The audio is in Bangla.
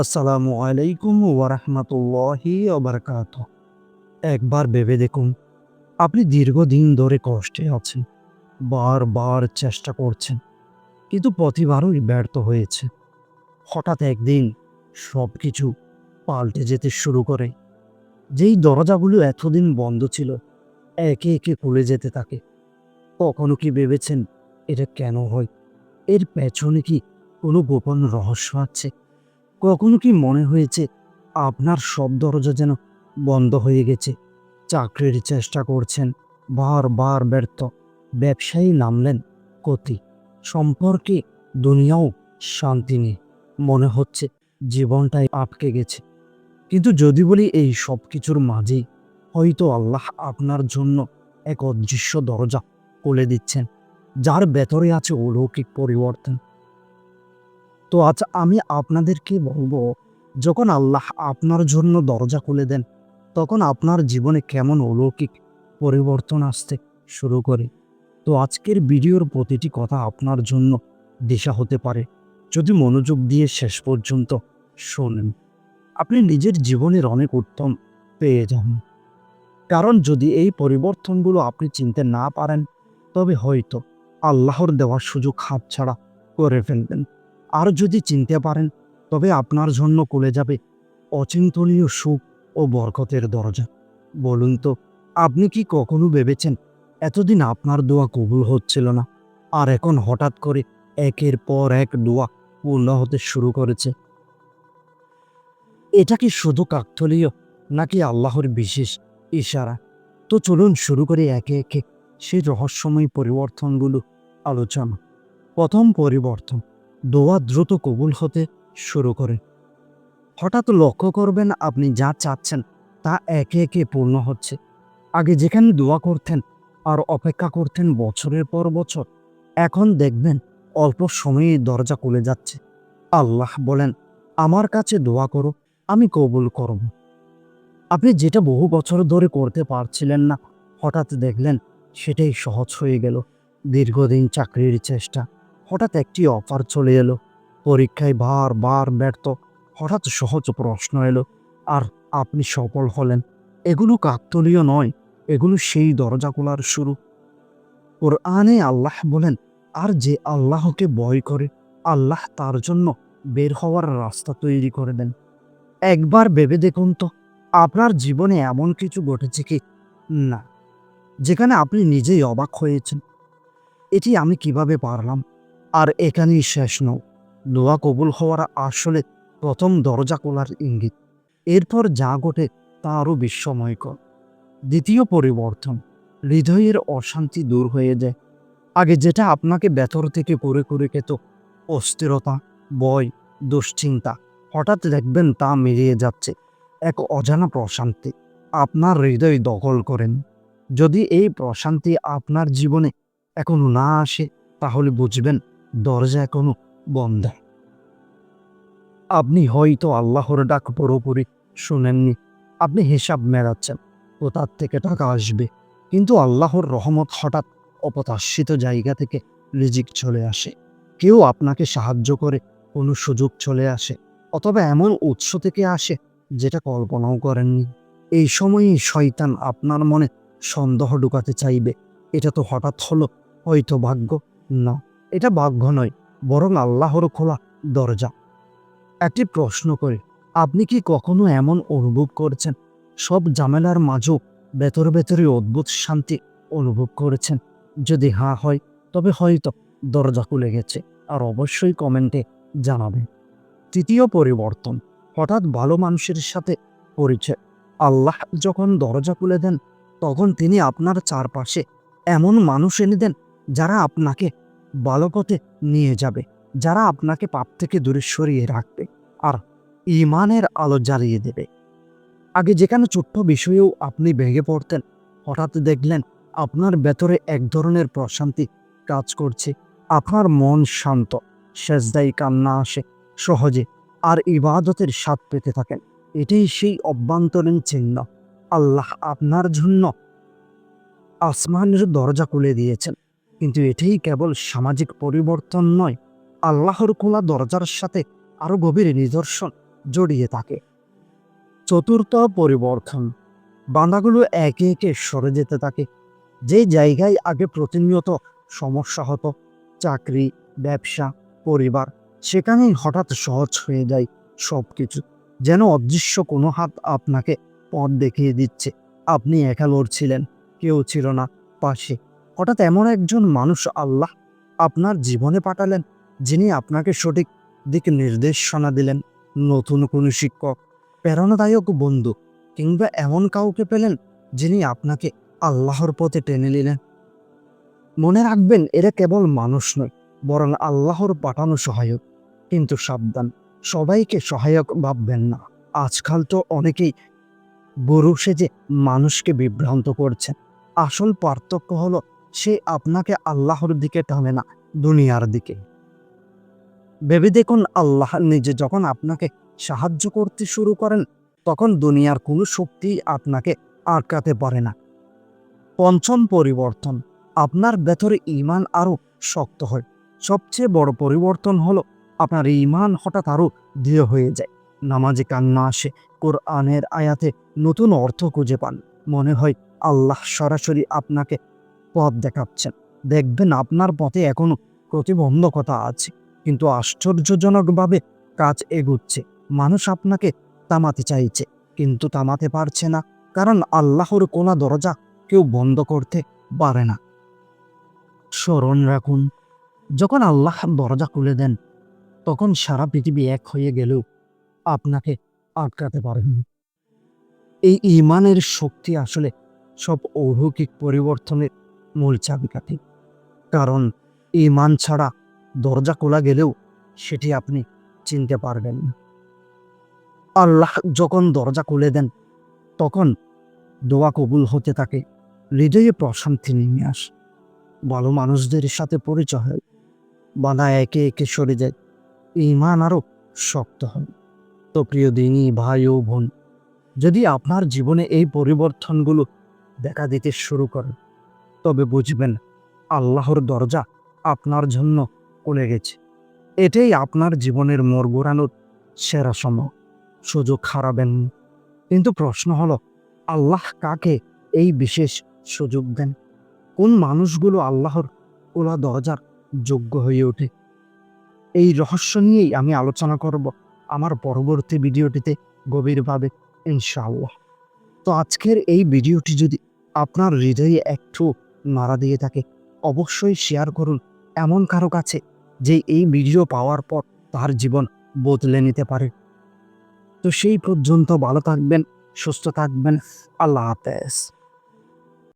আসসালামু আলাইকুম ওয়ারহমতুল্লাহি ওবরকাত একবার ভেবে দেখুন, আপনি দীর্ঘদিন ধরে কষ্টে আছেন, বারবার চেষ্টা করছেন, কিন্তু প্রতিবারই ব্যর্থ হয়েছে হঠাৎ একদিন সব কিছু পাল্টে যেতে শুরু করে। যেই দরজাগুলো এতদিন বন্ধ ছিল, একে একে খুলে যেতে থাকে। কখনো কি ভেবেছেন এটা কেন হয়? এর পেছনে কি কোনো গোপন রহস্য আছে? কখনো কি মনে হয়েছে আপনার সব দরজা যেন বন্ধ হয়ে গেছে? চাকরির চেষ্টা করছেন, বারবার ব্যর্থ। ব্যবসায়ী নামলেন ক্ষতি সম্পর্কে দুনিয়াও শান্তি নেই। মনে হচ্ছে জীবনটাই আটকে গেছে। কিন্তু যদি বলি এই সব কিছুর মাঝেই, হয়তো আল্লাহ আপনার জন্য এক অদৃশ্য দরজা খুলে দিচ্ছেন, যার ভেতরে আছে অলৌকিক পরিবর্তন। তো আজ আমি আপনাদেরকে বলব, যখন আল্লাহ আপনার জন্য দরজা খুলে দেন, তখন আপনার জীবনে কেমন অলৌকিক পরিবর্তন আসতে শুরু করে। তো আজকের ভিডিওর প্রতিটি কথা আপনার জন্য দিশা হতে পারে। যদি মনোযোগ দিয়ে শেষ পর্যন্ত শোনেন, আপনি নিজের জীবনের অনেক উত্তম পেয়ে যান। কারণ যদি এই পরিবর্তনগুলো আপনি চিনতে না পারেন, তবে হয়তো আল্লাহর দেওয়ার সুযোগ হাতছাড়া করে ফেলবেন। আর যদি চিনতে পারেন, তবে আপনার জন্য খুলে যাবে অচিন্তনীয় সুখ ও বরকতের দরজা। বলুন তো, আপনি কি কখনো ভেবেছেন এতদিন আপনার দোয়া কবুল হচ্ছিল না? আর এখন হঠাৎ করে একের পর এক দোয়া পূর্ণ হতে শুরু করেছে। এটা কি শুধু কাকথলীয় নাকি আল্লাহর বিশেষ ইশারা? তো চলুন শুরু করে একে একে। সেই রহস্যময় পরিবর্তনগুলো আলোচনা। প্রথম পরিবর্তন দোয়া দ্রুত কবুল হতে শুরু করে। হঠাৎ লক্ষ্য করবেন আপনি যা চাচ্ছেন তা একে একে পূর্ণ হচ্ছে। আগে যেখানে দোয়া করতেন আর অপেক্ষা করতেন বছরের পর বছর, এখন দেখবেন অল্প সময়ে দরজা খুলে যাচ্ছে। আল্লাহ বলেন, আমার কাছে দোয়া করো, আমি কবুল করব। আপনি যেটা বহু বছর ধরে করতে পারছিলেন না, হঠাৎ দেখলেন সেটাই সহজ হয়ে গেল। দীর্ঘদিন চাকরির চেষ্টা হঠাৎ একটি অফার চলে এলো। পরীক্ষায় বার বার ব্যর্থ, হঠাৎ সহজ প্রশ্ন এলো, আর আপনি সফল হলেন? এগুলো কাকতলীয় নয়, এগুলো সেই দরজা খোলার শুরু। ওর আনে আল্লাহ বলেন, আর যে আল্লাহকে ভয় করে, আল্লাহ তার জন্য বের হওয়ার রাস্তা তৈরি করে দেন। একবার ভেবে দেখুন তো, আপনার জীবনে এমন কিছু ঘটেছে কি? না, যেখানে আপনি নিজেই অবাক হয়েছেন। এটি আমি কীভাবে পারলাম? আর এখানেই শেষ নও। দোয়া কবুল হওয়ার আসলে প্রথম দরজা খোলার ইঙ্গিত। এরপর যা ঘটে তা আরও বিস্ময়কর। দ্বিতীয় পরিবর্তন, হৃদয়ের অশান্তি দূর হয়ে যায়। আগে যেটা আপনাকে ভেতর থেকে করে করে খেত, অস্থিরতা, ভয়, দুশ্চিন্তা, হঠাৎ দেখবেন তা মিলিয়ে যাচ্ছে এক অজানা প্রশান্তি। আপনার হৃদয় দখল করেন। যদি এই প্রশান্তি আপনার জীবনে এখনও না আসে, তাহলে বুঝবেন দরজা এখনও বন্ধ। আপনি হয়তো আল্লাহর ডাক পুরোপুরি শুনেননি। আপনি হিসাব মেলাচ্ছেন কোথার থেকে টাকা আসবে। কিন্তু আল্লাহর রহমত হঠাৎ অপ্রত্যাশিত জায়গা থেকে রিজিক চলে আসে। কেউ আপনাকে সাহায্য করে, কোনো সুযোগ চলে আসে, অথবা এমন উৎস থেকে আসে যেটা কল্পনাও করেননি। এই সময়ই শয়তান আপনার মনে সন্দেহ ঢুকাতে চাইবে। এটা তো হঠাৎ হলো হয়তো ভাগ্য, না। এটা ভাগ্য নয়, বরং আল্লাহর খোলা দরজা। একটি প্রশ্ন করে, আপনি কি কখনো এমন অনুভব করেছেন? সব ঝামেলার মাঝেও ভেতরে ভেতরে অদ্ভুত শান্তি অনুভব করেছেন। যদি হ্যাঁ হয়, তবে হয়তো দরজা খুলে গেছে, আর অবশ্যই কমেন্টে জানাবেন। তৃতীয় পরিবর্তন, হঠাৎ ভালো মানুষের সাথে পরিচয়। আল্লাহ যখন দরজা খুলে দেন, তখন তিনি আপনার চারপাশে এমন মানুষ এনে দেন যারা আপনাকে পথে নিয়ে যাবে, যারা আপনাকে পাপ থেকে দূরে সরিয়ে রাখবে আর ইমানের আলো জ্বালিয়ে দেবে। আগে যেখানে ছোট্ট বিষয়েও আপনি ভেঙে পড়তেন, হঠাৎ দেখলেন আপনার ভেতরে এক ধরনের প্রশান্তি কাজ করছে, আপনার মন শান্ত, সেজদাই কান্না আসে, সহজে আর ইবাদতের স্বাদ পেতে থাকেন। এটাই সেই অভ্যন্তরীণ চিহ্ন, আল্লাহ আপনার জন্য আসমানের দরজা খুলে দিয়েছেন। কিন্তু এটাই কেবল সামাজিক পরিবর্তন নয়, আল্লাহর খোলা দরজার সাথে আরও গভীর নিদর্শন জড়িয়ে থাকে। চতুর্থ পরিবর্তন, বাঁধাগুলো একে একে সরে যেতে থাকে। যে জায়গায় আগে প্রতিনিয়ত সমস্যা হতো, চাকরি, ব্যবসা, পরিবার, সেখানেই হঠাৎ সহজ হয়ে যায় সব কিছু যেন অদৃশ্য কোনো হাত আপনাকে পথ দেখিয়ে দিচ্ছে। আপনি একা লড়ছিলেন, কেউ ছিল না পাশে। হঠাৎ এমন একজন মানুষ আল্লাহ আপনার জীবনে পাঠালেন, যিনি আপনাকে সঠিক দিক নির্দেশনা দিলেন, নতুন কোনো শিক্ষক, প্রেরণাদায়ক বন্ধু, কিংবা এমন কাউকে পেলেন, যিনি আপনাকে আল্লাহর পথে টেনে নিলেন। মনে রাখবেন, এরা কেবল মানুষ নয়, বরং আল্লাহর পাঠানো সহায়ক। কিন্তু সাবধান, সবাইকে সহায়ক ভাববেন না। আজকাল তো অনেকেই গরু সেজে মানুষকে বিভ্রান্ত করছেন। আসল পার্থক্য হলো সে আপনাকে আল্লাহর দিকে টানে না, দুনিয়ার দিকে। ভেবে দেখুন, আল্লাহ নিজে যখন আপনাকে সাহায্য করতে শুরু করেন, তখন দুনিয়ার কোনো শক্তি আপনাকে আটকাতে পারে না। পঞ্চম পরিবর্তন, আপনার ভেতরে ইমান আরও শক্ত হয়। সবচেয়ে বড় পরিবর্তন হলো, আপনার ইমান হঠাৎ আরও দৃঢ় হয়ে যায়। নামাজে কান্না আসে, কোরআনের আয়াতে নতুন অর্থ খুঁজে পান। মনে হয়, আল্লাহ সরাসরি আপনাকে পথ দেখাচ্ছেন। দেখবেন আপনার পথে এখনও প্রতিবন্ধকতা আছে, কিন্তু আশ্চর্যজনকভাবে কাজ এগুচ্ছে। মানুষ আপনাকে তামাতে চাইছে, কিন্তু তামাতে পারছে না, কারণ আল্লাহর কোনা দরজা কেউ বন্ধ করতে পারে না। স্মরণ রাখুন, যখন আল্লাহ দরজা খুলে দেন, তখন সারা পৃথিবী এক হয়ে গেলেও আপনাকে আটকাতে পারেন এই ইমানের শক্তি আসলে সব অলৌকিক পরিবর্তনের মূল চাবিকাঠি কারণ ইমান ছাড়া দরজা খোলা গেলেও সেটি আপনি চিনতে পারবেন না। আল্লাহ যখন দরজা খুলে দেন, তখন দোয়া কবুল হতে থাকে হৃদয়ে প্রশান্তি নেমে আসে। ভালো মানুষদের সাথে পরিচয় হয়, বাধা একে একে সরে যায়, ইমান আরও শক্ত হয়। তো প্রিয় দিনী, ভাই ও বোন, যদি আপনার জীবনে এই পরিবর্তনগুলো দেখা দিতে শুরু করে তবে বুঝবেন, আল্লাহর দরজা আপনার জন্য খুলে গেছে। এটাই আপনার জীবনের মোড় ঘোরানোর সেরা সময়। সুযোগ হারাবেন কিন্তু প্রশ্ন হলো, আল্লাহ কাকে এই বিশেষ সুযোগ দেন? কোন মানুষগুলো আল্লাহর ওলা দরজার যোগ্য হয়ে ওঠে? এই রহস্য নিয়েই আমি আলোচনা করব আমার পরবর্তী ভিডিওটিতে গভীরভাবে, ইনশাআল্লাহ। তো আজকের এই ভিডিওটি যদি আপনার হৃদয়ে একটু নাড়া দিয়ে থাকে। অবশ্যই শেয়ার করুন, এমন কারও কাছে যে এই ভিডিও পাওয়ার পর তার জীবন বদলে নিতে পারে। তো সেই পর্যন্ত ভালো থাকবেন, সুস্থ থাকবেন। আল্লাহ হাফেজ।